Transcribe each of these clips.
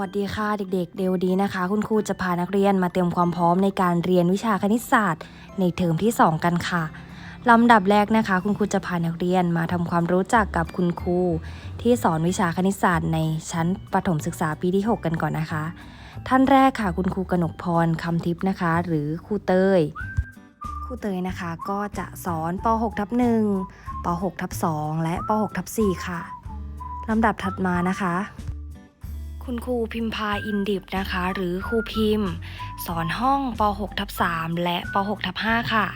วัสดีค่ะเด็กๆเดวดีนะคะ คุณครูจะพานักเรียนมาเตรียมความพร้อมในการเรียนวิชาคณิตศาสตร์ ในเทอมที่ 2 กันค่ะลำดับแรกนะคะ คุณครูจะพานักเรียนมาทำความรู้จักกับคุณครูที่สอนวิชาคณิตศาสตร์ในชั้นประถมศึกษาปีที่ 6 กันก่อนนะคะ ท่านแรกค่ะ คุณครูกนกพรคำทิพย์นะคะ หรือครูเตยครูเตยนะคะ ก็จะสอนป .6 ทับ1ป .6 ทับ2และป .6 ทับ4ค่ะลำดับถัดมานะคะ คุณครูพิมพาอินดิบนะคะ หรือครูพิมพ์ สอนห้องป .6 ทับ3และป .6 ทับ5ค่ะ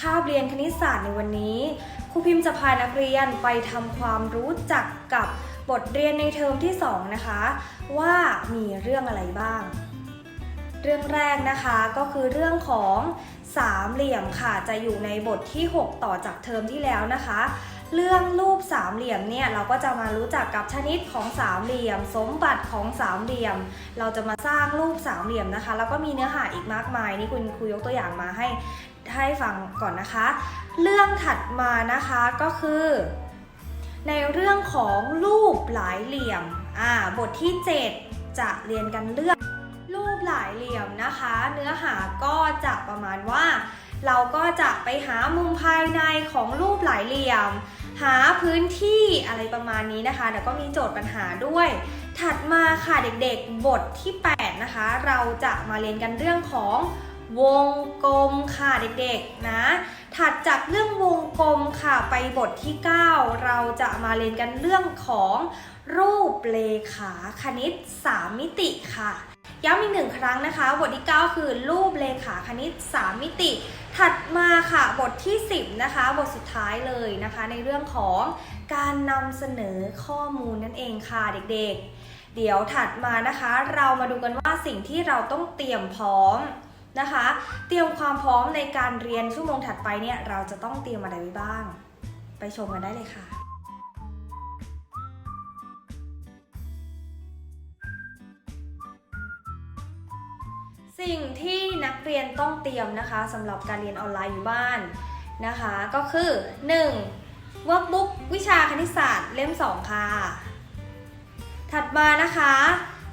คาบเรียนคณิตศาสตร์ในวันนี้ ครูพิมพ์จะพานักเรียนไปทำความรู้จักกับบทเรียนในเทอมที่ 2 นะคะ ว่ามีเรื่องอะไรบ้าง เรื่องแรกนะคะก็คือเรื่องของสามเหลี่ยมค่ะจะอยู่ในบทที่ 6 ต่อจากเทอมที่แล้วนะคะ เรื่องรูปสามเหลี่ยมเนี่ยเราก็จะมารู้จักกับชนิดของสามเหลี่ยม สมบัติของสามเหลี่ยม เราจะมาสร้างรูปสามเหลี่ยมนะคะ แล้วก็มีเนื้อหาอีกมากมายนี่คุณครูยกตัวอย่างมาให้ให้ฟังก่อนนะคะ เรื่องถัดมานะคะก็คือ ในเรื่องของรูปหลายเหลี่ยมอ่าบทที่ 7 จะเรียนกันเรื่องรูปหลายเหลี่ยมนะคะ เนื้อหาก็จะประมาณว่า เราก็จะไปหามุมภายในของรูปหลายเหลี่ยม หาพื้นที่อะไรประมาณนี้นะคะเดี๋ยวก็มีโจทย์ปัญหาด้วย ถัดมาค่ะเด็กๆ บทที่ 8 นะคะ เราจะมาเรียนกันเรื่องของวงกลมค่ะเด็กๆนะ ถัดจากเรื่องวงกลมค่ะไปบทที่ 9 เราจะมาเรียนกันเรื่องของรูปเลขาคณิต 3 มิติค่ะ ย้ำอีกหนึ่งครั้งนะคะ บทที่ 9 คือรูปเลขาคณิต 3 มิติ ถัดมาค่ะบทที่ 10 นะคะ บทสุดท้ายเลยนะคะ ในเรื่องของการนำเสนอข้อมูลนั่นเองค่ะเด็กๆ เดี๋ยวถัดมานะคะ เรามาดูกันว่าสิ่งที่เราต้องเตรียมพร้อมนะคะ เตรียมความพร้อมในการเรียนชั่วโมงถัดไปเนี่ยเราจะต้องเตรียมอะไรไว้บ้าง ไปชมกันได้เลยค่ะ สิ่งที่นักเรียนต้องเตรียมนะคะสำหรับการเรียนออนไลน์อยู่บ้านนะคะ ก็คือ 1. Workbook วิชาคณิตศาสตร์เล่ม 2 ค่ะ ถัดมานะคะ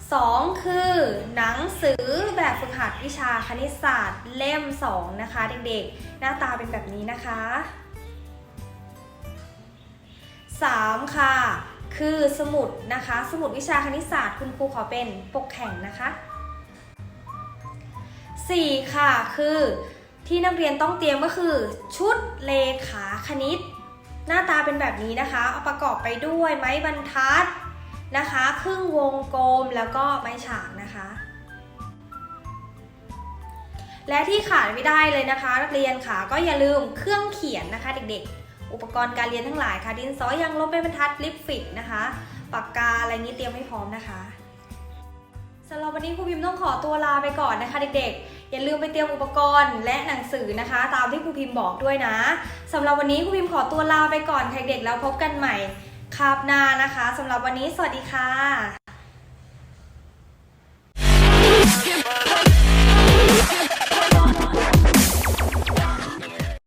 2 คือหนังสือแบบฝึกหัดวิชาคณิตศาสตร์เล่ม 2 นะคะ เด็กๆ หน้าตาเป็นแบบนี้นะคะ 3 ค่ะ คือสมุดนะคะ สมุดวิชาคณิตศาสตร์คุณครูขอเป็นปกแข่งนะคะ 4 ค่ะ คือที่นักเรียนต้องเตรียมก็คือ ชุดเลขาคณิต หน้าตาเป็นแบบนี้นะคะเอาประกอบไปด้วยไม้บรรทัดนะคะ ครึ่งวงกลมแล้วก็ไม้ฉากนะคะ และที่ขาดไม่ได้เลยนะคะ นักเรียนค่ะก็อย่าลืมเครื่องเขียนนะคะเด็กๆ อุปกรณ์การเรียนทั้งหลายค่ะ ดินสอยางลบเป็นบรรทัดลิปฟิกนะคะปากกาอะไรนี้เตรียมให้พร้อมนะคะสำหรับวันนี้ครูพิมพ์ต้องขอตัวลาไปก่อนนะคะเด็กๆ อย่าลืมไปเตรียมอุปกรณ์และหนังสือนะคะ ตามที่ครูพิมพ์บอกด้วยนะสำหรับวันนี้ครูพิมพ์ขอตัวลาไปก่อนค่ะเด็กๆแล้วพบกันใหม่คาบหน้านะคะสำหรับวันนี้สวัสดีค่ะ